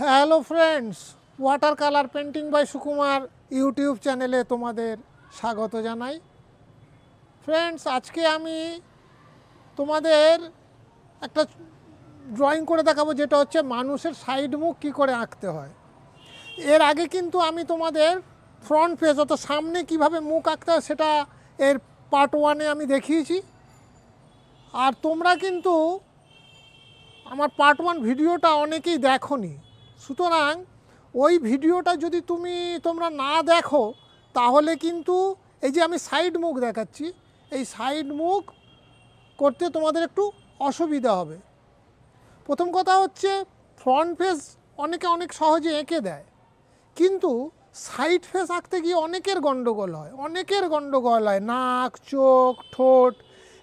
Hello friends water colour painting by Sukumar YouTube চ্যানেলে তোমাদের স্বাগত জানাই। ফ্রেন্ডস আজকে আমি তোমাদের একটা ড্রয়িং করে দেখাবো, যেটা হচ্ছে মানুষের সাইড মুখ কী করে আঁকতে হয়। এর আগে কিন্তু আমি তোমাদের ফ্রন্ট পেজ অত সামনে কীভাবে মুখ আঁকতে হয়, সেটা এর পার্ট ওয়ানে আমি দেখিয়েছি। আর তোমরা কিন্তু আমার পার্ট ওয়ান ভিডিওটা অনেকেই দেখোনি। সুতরাং ওই ভিডিওটা যদি তুমি তোমরা না দেখো, তাহলে কিন্তু এই যে আমি সাইড মুখ দেখাচ্ছি, এই সাইড মুখ করতে তোমাদের একটু অসুবিধা হবে। প্রথম কথা হচ্ছে ফ্রন্ট ফেস অনেকে অনেক সহজে এঁকে দেয়, কিন্তু সাইড ফেস আঁকতে গিয়ে অনেকের গণ্ডগোল হয়, অনেকের গণ্ডগোল হয়, নাক, চোখ, ঠোঁট,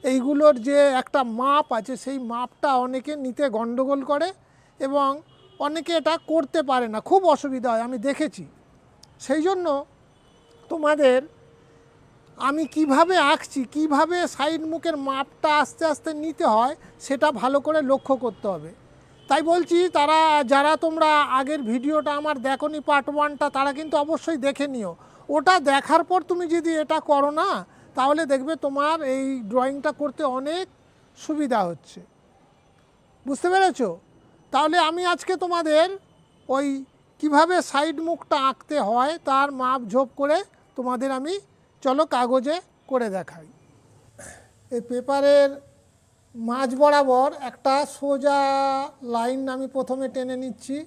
এইগুলোর যে একটা মাপ আছে, সেই মাপটা অনেকে নিতে গণ্ডগোল করে এবং অনেকে এটা করতে পারে না, খুব অসুবিধা হয়, আমি দেখেছি। সেই জন্য তোমাদের আমি কীভাবে আঁকছি, কীভাবে সাইড মুখের মাপটা আস্তে আস্তে নিতে হয়, সেটা ভালো করে লক্ষ্য করতে হবে। তাই বলছি, তারা, যারা তোমরা আগের ভিডিওটা আমার দেখনি পার্ট ওয়ানটা তারা কিন্তু অবশ্যই দেখে নিও। ওটা দেখার পর তুমি যদি এটা করো না, তাহলে দেখবে তোমার এই ড্রয়িংটা করতে অনেক সুবিধা হচ্ছে। বুঝতে পেরেছ? তাহলে আমি আজকে তোমাদের ওই কীভাবে সাইড মুখটা আঁকতে হয় তার মাপ ঝোপ করে তোমাদের আমি চলো কাগজে করে দেখাই। এই পেপারের মাঝ বরাবর একটা সোজা লাইন আমি প্রথমে টেনে নিচ্ছি।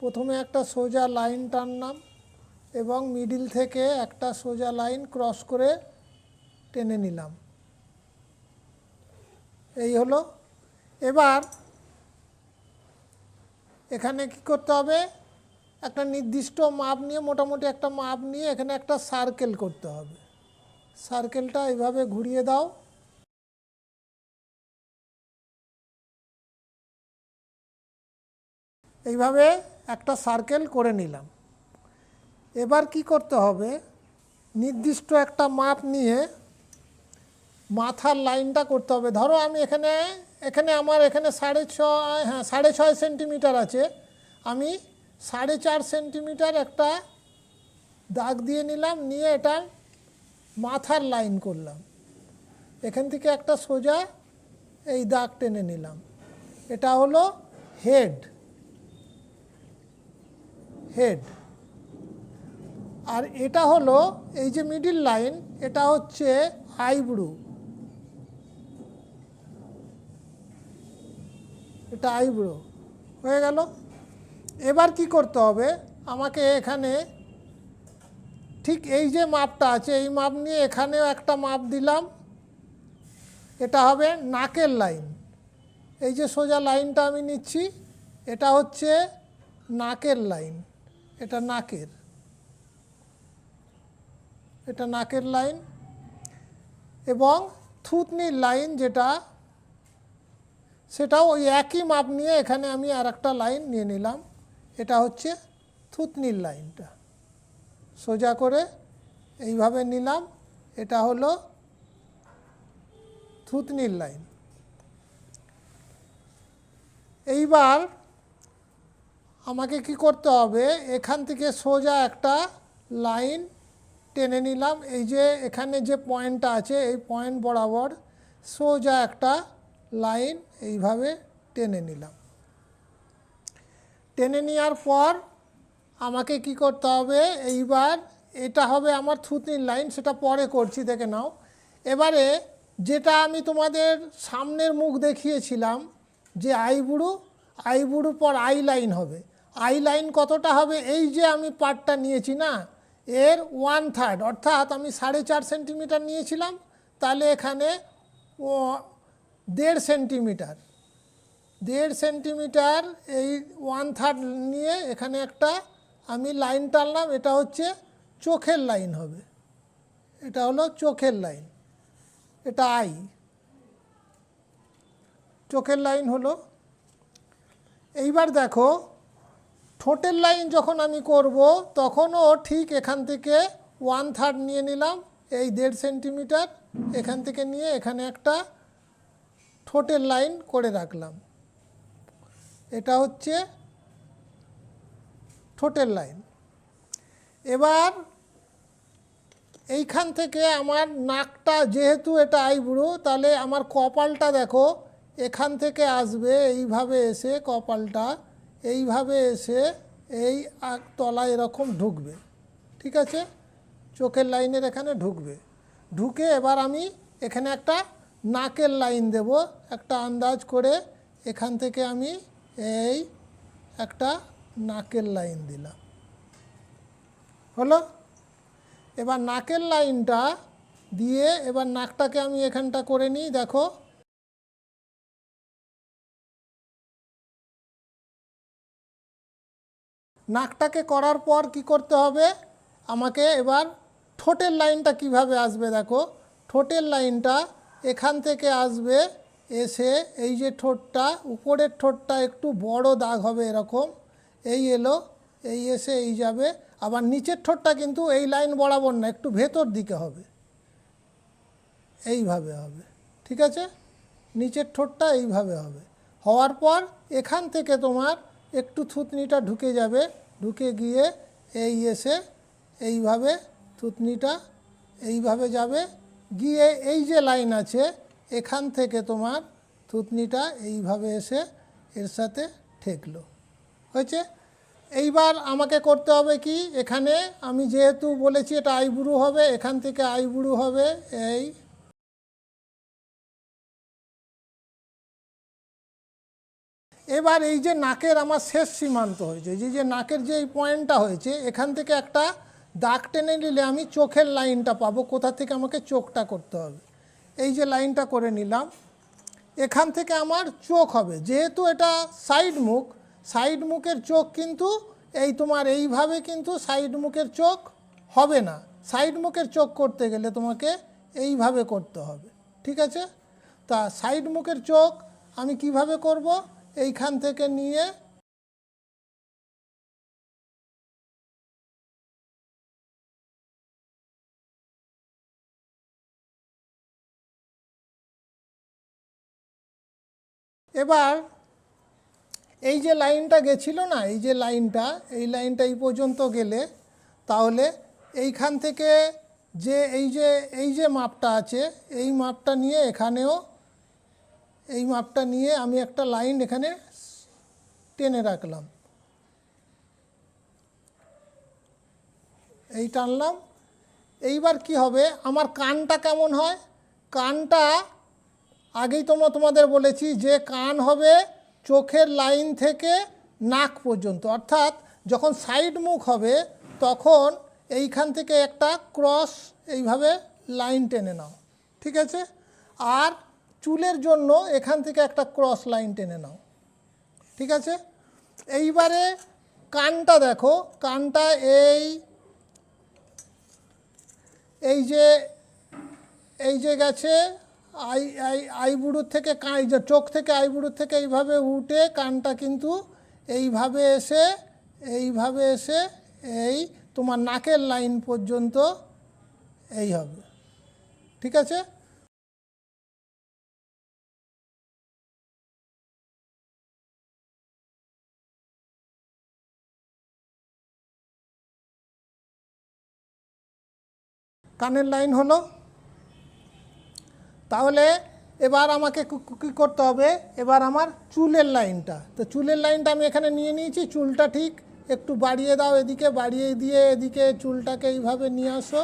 প্রথমে একটা সোজা লাইন টানলাম এবং মিডিল থেকে একটা সোজা লাইন ক্রস করে টেনে নিলাম। এই হলো। এবার এখানে কি করতে হবে? একটা নির্দিষ্ট মাপ নিয়ে, মোটামুটি একটা মাপ নিয়ে এখানে একটা সার্কেল করতে হবে। সার্কেলটা এইভাবে ঘুরিয়ে দাও। এইভাবে একটা সার্কেল করে নিলাম। এবার কি করতে হবে? নির্দিষ্ট একটা মাপ নিয়ে মাথার লাইনটা করতে হবে। ধরো আমি এখানে এখানে আমার এখানে সাড়ে ছয় হ্যাঁ সাড়ে ছয় সেন্টিমিটার আছে। আমি সাড়ে চার সেন্টিমিটার একটা দাগ দিয়ে নিলাম, নিয়ে এটা মাথার লাইন করলাম। এখান থেকে একটা সোজা এই দাগ টেনে নিলাম। এটা হলো হেড। হেড। আর এটা হলো এই যে মিডিল লাইন, এটা হচ্ছে আইব্রু। এটা আইব্রো হয়ে গেল। এবার কি করতে হবে? আমাকে এখানে ঠিক এই যে মাপটা আছে, এই মাপ নিয়ে এখানেও একটা মাপ দিলাম। এটা হবে নাকের লাইন। এই যে সোজা লাইনটা আমি নিচ্ছি, এটা হচ্ছে নাকের লাইন। এটা নাকের। এটা নাকের লাইন। এবং থুতনির লাইন যেটা সেটাও ওই একই মাপ নিয়ে এখানে আমি আর একটা লাইন নিয়ে নিলাম। এটা হচ্ছে থুতনির লাইনটা। সোজা করে এইভাবে নিলাম। এটা হলো থুতনির লাইন। এইবার আমাকে কি করতে হবে? এখান থেকে সোজা একটা লাইন টেনে নিলাম। এই যে এখানে যে পয়েন্টটা আছে, এই পয়েন্ট বরাবর সোজা একটা লাইন এইভাবে টেনে নিলাম। টেনে নেওয়ার পর আমাকে কি করতে হবে? এইবার এটা হবে আমার থুতনির লাইন, সেটা পরে করছি, দেখে নাও। এবারে যেটা আমি তোমাদের সামনের মুখ দেখিয়েছিলাম, যে আইবুড়ো আইবুড়ো পর আই লাইন হবে। আই লাইন কতটা হবে? এই যে আমি পার্টটা নিয়েছি না, এর ওয়ান থার্ড, অর্থাৎ আমি সাড়ে চার সেন্টিমিটার নিয়েছিলাম, তাহলে এখানে দেড় সেন্টিমিটার দেড় সেন্টিমিটার এই ওয়ান থার্ড নিয়ে এখানে একটা আমি লাইন টানলাম, এটা হচ্ছে চোখের লাইন হবে। এটা হলো চোখের লাইন এটা আই চোখের লাইন হলো, এইবার দেখো, ঠোঁটের লাইন যখন আমি করব, তখনও ঠিক এখান থেকে ওয়ান থার্ড নিয়ে নিলাম, এই দেড় সেন্টিমিটার এখান থেকে নিয়ে এখানে একটা ঠোঁটের লাইন করে রাখলাম। এটা হচ্ছে ঠোঁটের লাইন। এবার এইখান থেকে আমার নাকটা, যেহেতু এটা আইবুড়ো তাহলে আমার কপালটা দেখো, এখান থেকে আসবে, এইভাবে এসে কপালটা, এইভাবে এসে এই তলায় এরকম ঢুকবে, ঠিক আছে? চোখের লাইনের এখানে ঢুকবে। ঢুকে এবার আমি এখানে একটা নাকের লাইন দেব, একটা আন্দাজ করে এখান থেকে আমি এই একটা নাকের লাইন দিলাম। হলো? এবার নাকের লাইনটা দিয়ে এবার নাকটাকে আমি এখানটা করে নিই, দেখো। নাকটাকে করার পর কি করতে হবে? আমাকে এবার ঠোঁটের লাইনটা কীভাবে আসবে দেখো? ঠোঁটের লাইনটা এখান থেকে আসবে, এসে এই যে ঠোঁটটা, উপরের ঠোঁটটা একটু বড় দাগ হবে এরকম, এই এলো, এই এসে এই যাবে, আবার নিচের ঠোঁটটা কিন্তু এই লাইন বরাবর না, একটু ভেতর দিকে হবে। এইভাবে হবে, ঠিক আছে? নিচের ঠোঁটটা এইভাবে হবে। হওয়ার পর এখান থেকে তোমার একটু থুতনিটা ঢুকে যাবে, ঢুকে গিয়ে এই এসে এইভাবে থুতনিটা এইভাবে যাবে গিয়ে এই যে লাইন আছে, এখান থেকে তোমার থুতনিটা এইভাবে এসে এর সাথে ঠেকলো। হয়েছে? এইবার আমাকে করতে হবে কি? এখানে আমি যেহেতু বলেছি এটা আইবুড়ু হবে, এখান থেকে আইবুড়ু হবে, এই এবার এই যে নাকের আমার শেষ সীমান্ত হয়েছে, যে যে নাকের যে এই পয়েন্টটা হয়েছে, এখান থেকে একটা দাগ টেনে নিলে আমি চোখের লাইনটা পাবো, কোথা থেকে আমাকে চোখটা করতে হবে। এই যে লাইনটা করে নিলাম, এখান থেকে আমার চোখ হবে। যেহেতু এটা সাইড মুখ, সাইড মুখের চোখ কিন্তু এই তোমার এইভাবে কিন্তু সাইড মুখের চোখ হবে না। সাইড মুখের চোখ করতে গেলে তোমাকে এইভাবে করতে হবে, ঠিক আছে? তা সাইড মুখের চোখ আমি কীভাবে করব? এইখান থেকে নিয়ে এবার এই যে লাইনটা গেছিল না, এই যে লাইনটা, এই লাইনটা এই পর্যন্ত গেলে তাহলে এইখান থেকে যে এই যে এই যে মাপটা আছে, এই মাপটা নিয়ে এখানেও, এই মাপটা নিয়ে আমি একটা লাইন এখানে টেনে রাখলাম। এই টানলাম। এইবার কি হবে? আমার কানটা কেমন হয়? কানটা আগেই তোমরা তোমাদের বলেছি যে কান হবে চোখের লাইন থেকে নাক পর্যন্ত। অর্থাৎ যখন সাইড মুখ হবে, তখন এইখান থেকে একটা ক্রস এইভাবে লাইন টেনে নাও। ঠিক আছে? আর চুলের জন্য এখান থেকে একটা ক্রস লাইন টেনে নাও। ঠিক আছে? এইবারে কানটা দেখো। কানটা এই এই যে এই যে গেছে আই আই আইবুড়োর থেকে যে চোখ থেকে আইবুড়োর থেকে এইভাবে উঠে কানটা কিন্তু এইভাবে এসে এইভাবে এসে এই তোমার নাকের লাইন পর্যন্ত এই হবে। ঠিক আছে? কানের লাইন হলো? তাহলে এবার আমাকে কী করতে হবে? এবার আমার চুলের লাইনটা। তো চুলের লাইনটা আমি এখানে নিয়ে নিয়েছি। চুলটা ঠিক একটু বাড়িয়ে দাও এদিকে, বাড়িয়ে দিয়ে এদিকে চুলটাকে এইভাবে নিয়ে আসো।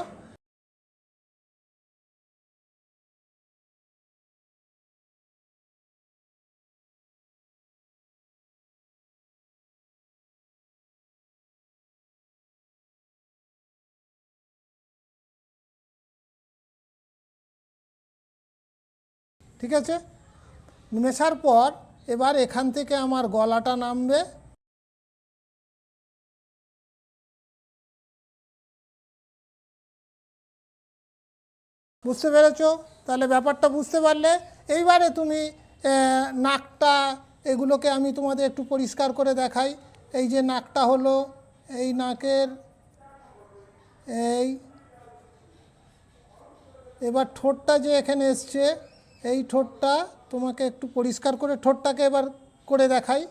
ঠিক আছে? মেশার পর এবার এখান থেকে আমার গলাটা নামবে। বুঝতে পেরেছ? তাহলে ব্যাপারটা বুঝতে পারলে এইবারে তুমি নাকটা এগুলোকে আমি তোমাদের একটু পরিষ্কার করে দেখাই। এই যে নাকটা হলো, এই নাকের, এই, এবার ঠোঁটটা যে এখানে এসছে এই ঠোঁটটা তোমাকে একটু পরিষ্কার করে ঠোঁটটাকে এবার করে দেখাই।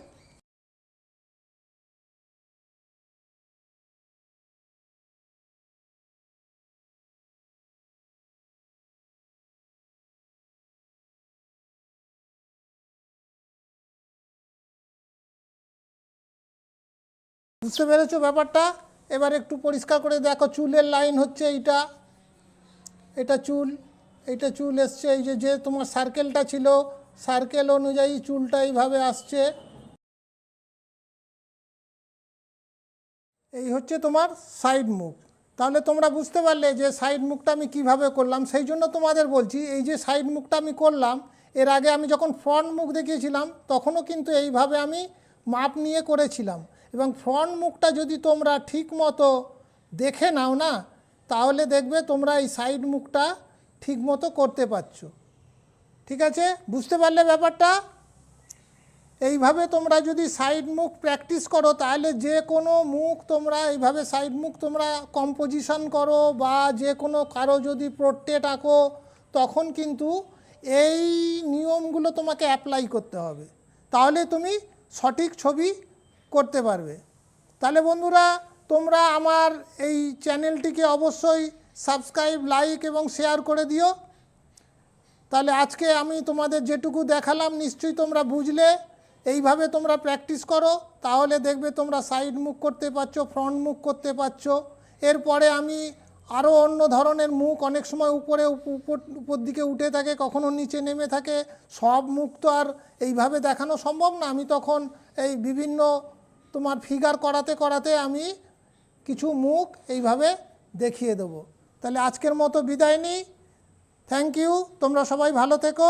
বুঝতে পেরেছ ব্যাপারটা? এবার একটু পরিষ্কার করে দেখো, চুলের লাইন হচ্ছে এইটা। এটা চুল। এইটা চুল এসছে, এই যে যে তোমার সার্কেলটা ছিল সার্কেল অনুযায়ী চুলটা এইভাবে আসছে। এই হচ্ছে তোমার সাইড মুখ। তাহলে তোমরা বুঝতে পারলে যে সাইড মুখটা আমি কীভাবে করলাম, সেই জন্য তোমাদের বলছি, এই যে সাইড মুখটা আমি করলাম, এর আগে আমি যখন ফ্রন্ট মুখ দেখিয়েছিলাম, তখনও কিন্তু এইভাবে আমি মাপ নিয়ে করেছিলাম। এবং ফ্রন্ট মুখটা যদি তোমরা ঠিক মতো দেখে নাও না, তাহলে দেখবে তোমরা এই সাইড মুখটা ঠিক মতো করতে পারছ। ঠিক আছে? বুঝতে পারলে ব্যাপারটা? এইভাবে তোমরা যদি সাইড মুখ প্র্যাকটিস করো, তাহলে যে কোনো মুখ তোমরা এইভাবে সাইড মুখ তোমরা কম্পোজিশন করো বা যে কোনো কারও যদি পোর্ট্রেট আঁকো, তখন কিন্তু এই নিয়মগুলো তোমাকে অ্যাপ্লাই করতে হবে। তাহলে তুমি সঠিক ছবি করতে পারবে। তাহলে বন্ধুরা, তোমরা আমার এই চ্যানেলটিকে অবশ্যই সাবস্ক্রাইব, লাইক এবং শেয়ার করে দিও। তাহলে আজকে আমি তোমাদের যেটুকু দেখালাম, নিশ্চয়ই তোমরা বুঝলে। এইভাবে তোমরা প্র্যাকটিস করো, তাহলে দেখবে তোমরা সাইড মুখ করতে পারছ ফ্রন্ট মুখ করতে পারছ। এরপরে আমি আরও অন্য ধরনের মুখ, অনেক সময় উপরে, উপ- উপর উপর দিকে উঠে থাকে, কখনো নিচে নেমে থাকে। সব মুখ তো আর এইভাবে দেখানো সম্ভব না। আমি তখন এই বিভিন্ন তোমার ফিগার করাতে করাতে আমি কিছু মুখ এইভাবে দেখিয়ে দেবো। তাহলে আজকের মতো বিদায় নিই। থ্যাংক ইউ তোমরা সবাই ভালো থেকো।